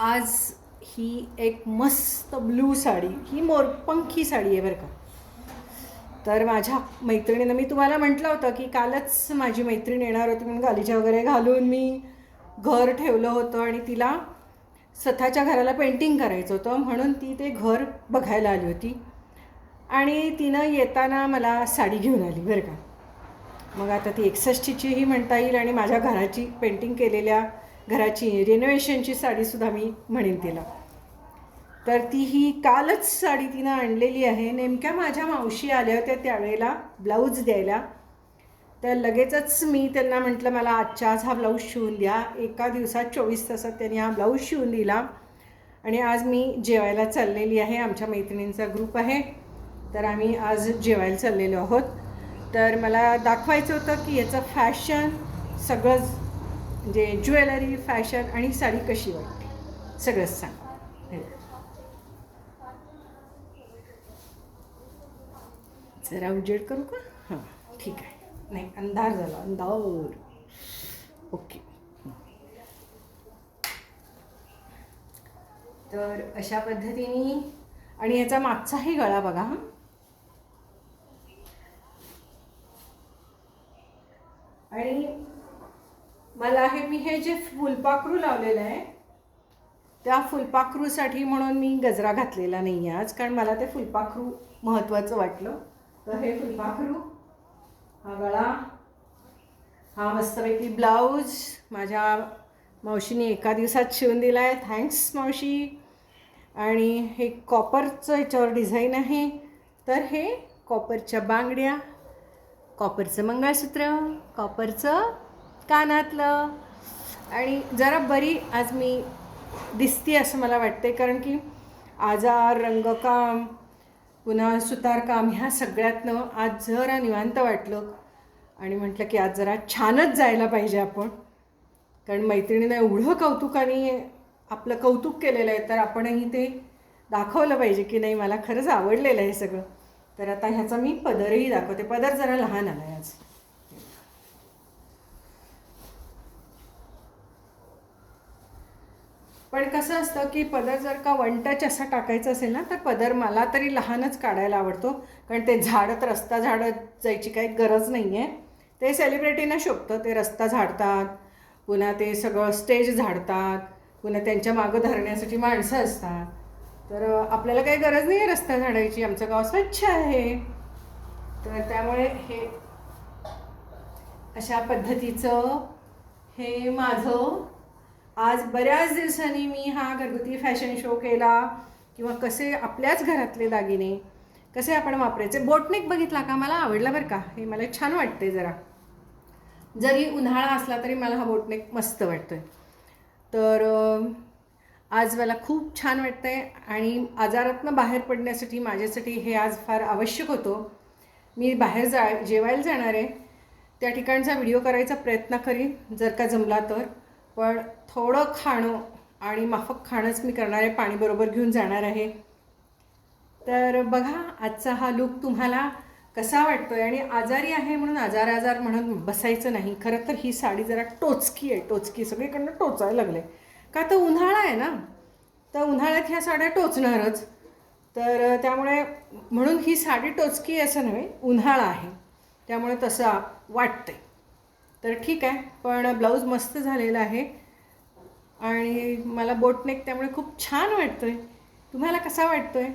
आज ही एक मस्त ब्लू साडी ही मोरपंखी साडी आहे बरं का. तर माझ्या मैत्रिणीनं मी तुम्हाला म्हटलं होतं की कालच माझी मैत्रीण येणार होती म्हणून गालीच्या वगैरे घालून मी घर ठेवलं होतं आणि तिला स्वतःच्या घराला पेंटिंग करायचं होतं म्हणून ती ते घर बघायला आली होती. आणि तिनं येताना मला साडी घेऊन आली बरं का. मग आता ती एकसष्टीचीही म्हणता येईल आणि माझ्या घराची पेंटिंग केलेल्या घराची रेनोव्हेशनची साडीसुद्धा मी म्हणेन तिला. तर ती ही कालच साडी तिनं आणलेली आहे. नेमक्या माझ्या मावशी आल्या होत्या त्यावेळेला ब्लाऊज द्यायला. तर लगेचच मी त्यांना म्हटलं मला आजच्या आज हा ब्लाऊज शिवून द्या. एका दिवसात चोवीस तासात त्यांनी हा ब्लाऊज शिवून दिला. आणि आज मी जेवायला चाललेली आहे. आमच्या मैत्रिणींचा ग्रुप आहे. तर आम्ही आज जेवायला चाललेलो आहोत. तर मला दाखवायचं होतं की याचं फॅशन सगळंच म्हणजे ज्वेलरी फॅशन आणि साडी कशी वाटते? सगळंच सांग. जरा उजेड करू का? हां ठीक आहे. नाही अंधार झाला अंधार. ओके. तर अशा पद्धतीने आणि याचा मागचाही गळा बघा हां. आणि मला हे मी हे जे फुलपाखरू लावलेलं आहे त्या फुलपाखरूसाठी म्हणून मी गजरा घातलेला नाही आहे आज कारण मला ते फुलपाखरू महत्त्वाचं वाटलं. तर हे फुलपाखरू हा गळा हा मस्तपैकी ब्लाऊज माझ्या मावशीने एका दिवसात शिवून दिला आहे थँक्स मावशी. आणि हे कॉपरचं याच्यावर डिझाईन आहे. तर हे कॉपरच्या बांगड्या कॉपरचं मंगळसूत्र कॉपरचं कानातलं. आणि जरा बरी आज मी दिसते असं मला वाटते कारण की आजार रंगकाम पुन्हा सुतारकाम ह्या सगळ्यातनं आज जरा निवांत वाटलं. आणि म्हटलं की आज जरा छानच जायला पाहिजे आपण. कारण मैत्रिणीनं एवढं कौतुकाने आपलं कौतुक केलेलं आहे तर आपणही ते दाखवलं पाहिजे की नाही मला खरंच आवडलेलं आहे सगळं. तर आता ह्याचा मी पदरही दाखवते. पदर जरा लहान आला आहे आज. पण कसं असतं की पदर जर का वन टच असा टाकायचा असेल ना तर पदर मला तरी लहानच काढायला आवडतो. कारण ते झाडत रस्ता झाडत जायची काही गरज नाही आहे ते सेलिब्रिटींना शोभतं ते रस्ता झाडतात पुन्हा ते सगळं स्टेज झाडतात पुन्हा त्यांच्या मागं धरण्यासाठी माणसं असतात. तर आपल्याला काही गरज नाही आहे रस्ता झाडायची आमचं गाव स्वच्छ आहे. तर त्यामुळे हे अशा पद्धतीचं हे माझं आज बऱ्याच दिवसांनी मी हा घरगुती फॅशन शो केला किंवा कसे आपल्याच घरातले दागिने कसे आपण वापरायचे. बोटनेक बघितला का? मला आवडला बरं का. हे मला छान वाटते जरा. जरी उन्हाळा असला तरी मला हा बोटनेक मस्त वाटतो आहे तर आज मला खूप छान वाटतं आहे आणि आजारातनं बाहेर पडण्यासाठी माझ्यासाठी हे आज फार आवश्यक होतं. मी बाहेर जा जेवायला जाणार आहे. त्या ठिकाणचा व्हिडिओ करायचा प्रयत्न करीन जर का जमला तर. पण थोडं खाणं आणि माफक खाणंच मी करणार आहे पाणी बरोबर घेऊन जाणार आहे. तर बघा आजचा हा लुक तुम्हाला कसा वाटतो आहे आणि आजारी आहे म्हणून आजार आजार म्हणून बसायचं नाही. खरं तर ही साडी जरा टोचकी आहे टोचकी. सगळीकडनं टोचायला लागले का तर उन्हाळा आहे ना? तर उन्हाळ्यात ह्या साड्या टोचणारच. तर त्यामुळे म्हणून ही साडी टोचकी आहे असं नव्हे उन्हाळा आहे. त्यामुळे तसं वाटतंय. तर ठीक आहे पण ब्लाऊज मस्त झालेला आहे. आणि मला बोटनेक त्यामुळे खूप छान वाटतो आहे तुम्हाला कसा वाटतो आहे